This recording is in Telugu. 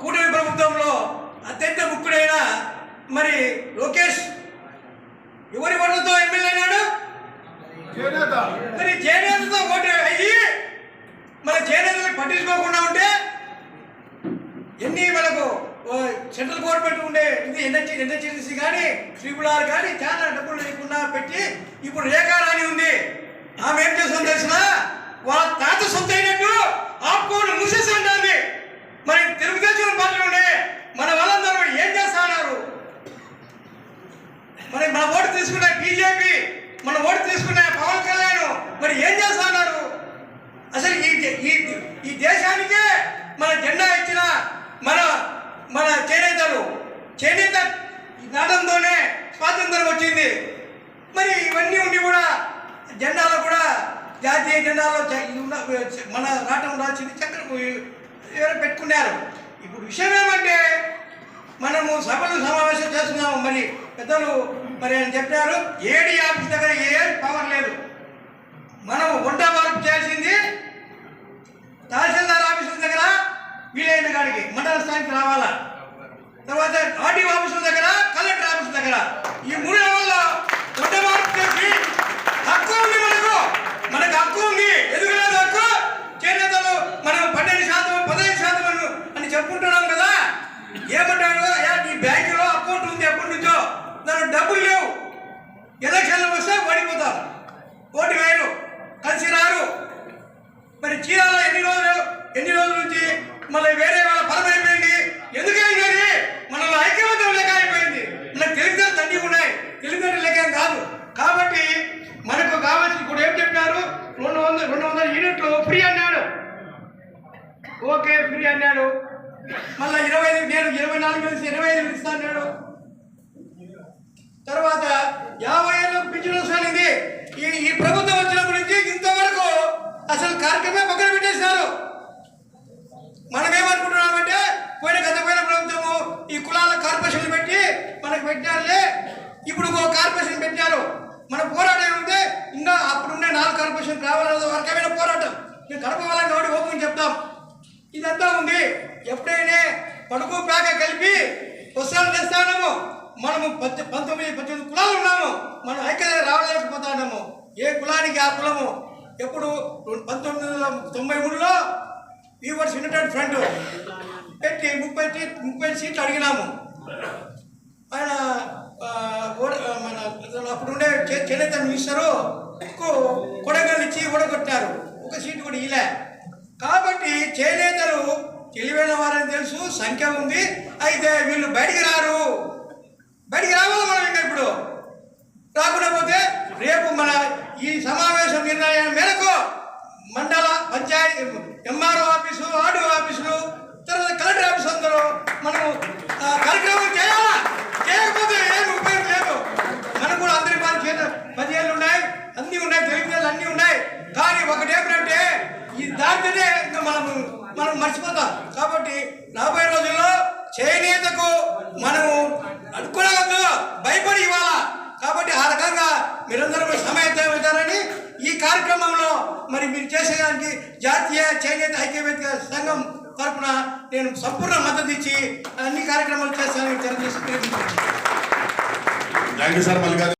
కూటమి ప్రభుత్వంలో అత్యంత ముఖ్యుడైన మరి లోకేష్. ఎవరి ఓట్లతో ఎమ్మెల్యే అయినాడు? మరి చేనేతతో ఓటు అయ్యి మన చేనేతలకు పట్టించుకోకుండా ఉంటే ఎన్ని మనకు సెంట్రల్ గవర్నమెంట్ ఉండే ఇది ఎన్హెచ్ ఎన్హెచ్ఎన్సీ కానీ ట్రిపుల్ ఆర్ కానీ చాలా డబ్బులు లేకుండా పెట్టి ఇప్పుడు రేఖా రాణి ఉంది. ఆమె ఏం చేస్తుందో తెలిసిన వాళ్ళ తాత సొంత అయినట్టు ఆపుకోని మూసేస్తుంటుంది మరి తెలుగుదేశం పార్టీ ఉండే మన వాళ్ళందరూ ఏం చేస్తా ఉన్నారు మరి మన తీసుకునే బీజేపీ మన ఓటు తీసుకునే పవన్ కళ్యాణ్ మరి ఏం చేస్తున్నారు? అసలు ఈ ఈ ఈ దేశానికే మన జెండా ఇచ్చిన మన మన చేనేతలు చేనేత నాదంతోనే స్వాతంత్రం వచ్చింది. మరి ఇవన్నీ ఉండి కూడా జెండాలో కూడా జాతీయ జెండాలో మన రాటం రాసింది చక్ర ఎవరో పెట్టుకున్నారు. ఇప్పుడు విషయం ఏమంటే మనము సభలు సమావేశం చేస్తున్నాము. మరి పెద్దలు మరి ఆయన చెప్పారు ఏడి ఆఫీస్ దగ్గర ఏ పవర్ లేదు. మనం వంట మార్పు చేయాల్సింది తహసీల్దార్ ఆఫీసుల దగ్గర వీలైన కాడికి మండల స్థాయికి రావాలా? తర్వాత ఆర్డీఓ ఆఫీసుల దగ్గర కలెక్టర్ మరి చీరాలో ఎన్ని రోజులు ఎన్ని రోజుల నుంచి మళ్ళీ వేరే వాళ్ళ పరం అయిపోయింది? ఎందుకు అయింది మనలో ఐక్యవంతం లేక అయిపోయింది. మనకు తెలిసిన తండ్రి ఉన్నాయి తెలిసిన లేక కాదు. కాబట్టి మనకు కావాల్సి ఇప్పుడు ఏం చెప్పినారు? రెండు వందల రెండు వందల యూనిట్లు ఫ్రీ అన్నాడు. ఓకే ఫ్రీ అన్నాడు. మళ్ళీ ఇరవై ఐదు నేను ఇరవై నాలుగు వేసి ఇరవై ఐదు ఇస్తా అన్నాడు. తర్వాత యాభై ఏళ్ళకు పింఛన్ వస్తుంది ఈ ఈ ప్రభుత్వం వచ్చినప్పటి నుంచి ఇంతవరకు అసలు కార్యక్రమే పక్కన పెట్టేశారు మనం ఏమనుకుంటున్నామంటే పోయిన గత పోయిన ప్రభుత్వము ఈ కులాల కార్పొరేషన్లు పెట్టి మనకు పెట్టారులే ఇప్పుడు ఒక కార్పొరేషన్ పెట్టారు. మన పోరాటం ఏమంటే ఇంకా అప్పుడుండే నాలుగు కార్పొరేషన్ కావాలన్నది వరకమైన పోరాటం. మేము కడప కాబట్టి ఓపెన్ చెప్తాం. ఇదంతా ఉంది. ఎప్పుడైనా పడుకు ప్యాక కలిపి పుస్తకాలు తెస్తాము మనము పద్దె పంతొమ్మిది పద్దెనిమిది కులాలు ఉన్నాము. మనం ఐక్యత రావలేకపోతున్నాము ఏ కులానికి ఆ కులము? ఎప్పుడు పంతొమ్మిది వందల తొంభై మూడులో వీవర్స్ యునైటెడ్ ఫ్రంట్ పెట్టి ముప్పై ముప్పై సీట్లు అడిగినాము. ఆయన మన అప్పుడుండే చే- చేనేత మినిస్టరు కొడగలు ఇచ్చి ఓడగొట్టారు. ఒక సీటు కూడా ఇలా కాబట్టి చేనేతలు తెలివైన వారని తెలుసు సంఖ్య ఉంది. అయితే వీళ్ళు బయటికి రారు. బయటికి రావాలి మనం ఇంకా ఇప్పుడు. రాకుండా పోతే రేపు మన ఈ సమావేశం నిర్ణయం మేరకు మండల పంచాయతీ ఎంఆర్ఓ ఆఫీసు ఆర్డీఓ ఆఫీసులు తర్వాత కలెక్టర్ ఆఫీస్ అందరూ మనము కార్యక్రమం చేయాలా? చేయకపోతే ఏమి ఉపయోగం లేదు. మనకు కూడా అందరి పని చేత పదిహేళ్ళు ఉన్నాయి అన్నీ ఉన్నాయి తెలివితేళ్ళు అన్నీ ఉన్నాయి. కానీ ఒకటి ఏమిటంటే ఈ దాంతోనే ఇంకా మనము మనం మర్చిపోతాం. కాబట్టి రాబోయే రోజుల్లో చేనేతకు మనము అనుకునవద్దు భయపడి ఇవ్వాలా కాబట్టి ఆ రకంగా మీరందరూ సమయమవుతారని ఈ కార్యక్రమంలో మరి మీరు చేసేదానికి జాతీయ చేనేత ఐక్యవేదిక సంఘం తరఫున నేను సంపూర్ణ మద్దతు ఇచ్చి అన్ని కార్యక్రమాలు చేస్తానని తెలియజేసి థ్యాంక్ యూ సార్ మల్లికార్జున.